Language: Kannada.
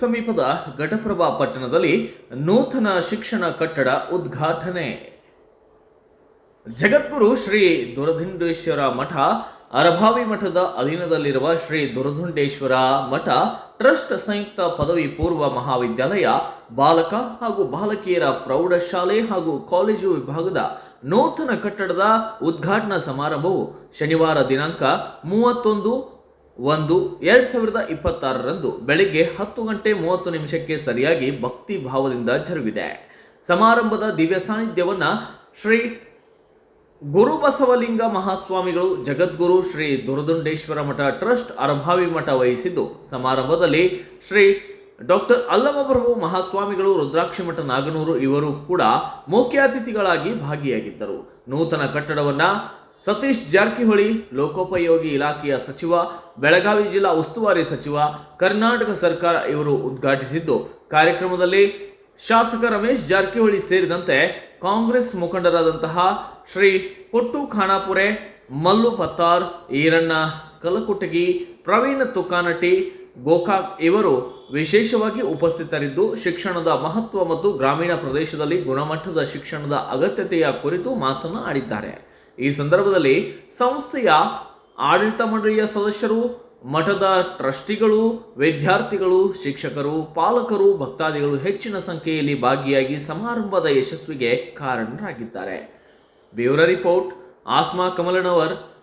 ಸಮೀಪದ ಘಟಪ್ರಭಾ ಪಟ್ಟಣದಲ್ಲಿ ನೂತನ ಶಿಕ್ಷಣ ಕಟ್ಟಡ ಉದ್ಘಾಟನೆ. ಜಗದ್ಗುರು ಶ್ರೀ ದುರಧುಂಡೇಶ್ವರ ಮಠ, ಅರಭಾವಿ ಮಠದ ಅಧೀನದಲ್ಲಿರುವ ಶ್ರೀ ದುರಧುಂಡೇಶ್ವರ ಮಠ, ಟ್ರಸ್ಟ್ ಸಂಯುಕ್ತ ಪದವಿ ಪೂರ್ವ ಮಹಾವಿದ್ಯಾಲಯ, ಬಾಲಕ ಹಾಗೂ ಬಾಲಕಿಯರ ಪ್ರೌಢಶಾಲೆ ಹಾಗೂ ಕಾಲೇಜು ವಿಭಾಗದ ನೂತನ ಕಟ್ಟಡದ ಉದ್ಘಾಟನಾ ಸಮಾರಂಭವು ಶನಿವಾರ ದಿನಾಂಕ ಮೂವತ್ತೊಂದು ಒಂದು ಎರಡ್ ಸಾವಿರದ ಇಪ್ಪತ್ತಾರರಂದು ಬೆಳಿಗ್ಗೆ ಹತ್ತು ಗಂಟೆ ಮೂವತ್ತು ನಿಮಿಷಕ್ಕೆ ಸರಿಯಾಗಿ ಭಕ್ತಿ ಭಾವದಿಂದ ಜರುಗಿದೆ. ಸಮಾರಂಭದ ದಿವ್ಯ ಸಾನ್ನಿಧ್ಯವನ್ನ ಶ್ರೀ ಗುರುಬಸವಲಿಂಗ ಮಹಾಸ್ವಾಮಿಗಳು ಜಗದ್ಗುರು ಶ್ರೀ ದುರದುಂಡೇಶ್ವರ ಮಠ ಟ್ರಸ್ಟ್ ಅರಭಾವಿ ಮಠ ವಹಿಸಿದ್ದು, ಸಮಾರಂಭದಲ್ಲಿ ಶ್ರೀ ಡಾಕ್ಟರ್ ಅಲ್ಲಮಪ್ರಭು ಮಹಾಸ್ವಾಮಿಗಳು, ರುದ್ರಾಕ್ಷಿ ಮಠ ನಾಗನೂರು ಇವರು ಕೂಡ ಮುಖ್ಯ ಅತಿಥಿಗಳಾಗಿ ಭಾಗಿಯಾಗಿದ್ದರು. ನೂತನ ಕಟ್ಟಡವನ್ನ ಸತೀಶ್ ಜಾರಕಿಹೊಳಿ ಲೋಕೋಪಯೋಗಿ ಇಲಾಖೆಯ ಸಚಿವ, ಬೆಳಗಾವಿ ಜಿಲ್ಲಾ ಉಸ್ತುವಾರಿ ಸಚಿವ, ಕರ್ನಾಟಕ ಸರ್ಕಾರ ಇವರು ಉದ್ಘಾಟಿಸಿದ್ದು. ಕಾರ್ಯಕ್ರಮದಲ್ಲಿ ಶಾಸಕ ರಮೇಶ್ ಜಾರಕಿಹೊಳಿ ಸೇರಿದಂತೆ ಕಾಂಗ್ರೆಸ್ ಮುಖಂಡರಾದಂತಹ ಶ್ರೀ ಪೊಟ್ಟು ಖಾನಾಪುರೆ, ಮಲ್ಲು ಪತ್ತಾರ್, ಈರಣ್ಣ ಕಲಕುಟಗಿ, ಪ್ರವೀಣ್ ತುಕಾನಟಿ ಗೋಕಾಕ್ ಇವರು ವಿಶೇಷವಾಗಿ ಉಪಸ್ಥಿತರಿದ್ದು, ಶಿಕ್ಷಣದ ಮಹತ್ವ ಮತ್ತು ಗ್ರಾಮೀಣ ಪ್ರದೇಶದಲ್ಲಿ ಗುಣಮಟ್ಟದ ಶಿಕ್ಷಣದ ಅಗತ್ಯತೆಯ ಕುರಿತು ಮಾತನಾಡಿದ್ದಾರೆ ಈ ಸಂದರ್ಭದಲ್ಲಿ ಸಂಸ್ಥೆಯ ಆಡಳಿತ ಮಂಡಳಿಯ ಸದಸ್ಯರು, ಮಠದ ಟ್ರಸ್ಟಿಗಳು, ವಿದ್ಯಾರ್ಥಿಗಳು, ಶಿಕ್ಷಕರು, ಪಾಲಕರು, ಭಕ್ತಾದಿಗಳು ಹೆಚ್ಚಿನ ಸಂಖ್ಯೆಯಲ್ಲಿ ಭಾಗಿಯಾಗಿ ಸಮಾರಂಭದ ಯಶಸ್ವಿಗೆ ಕಾರಣರಾಗಿದ್ದಾರೆ. Bureau report Asma Kamalanavar.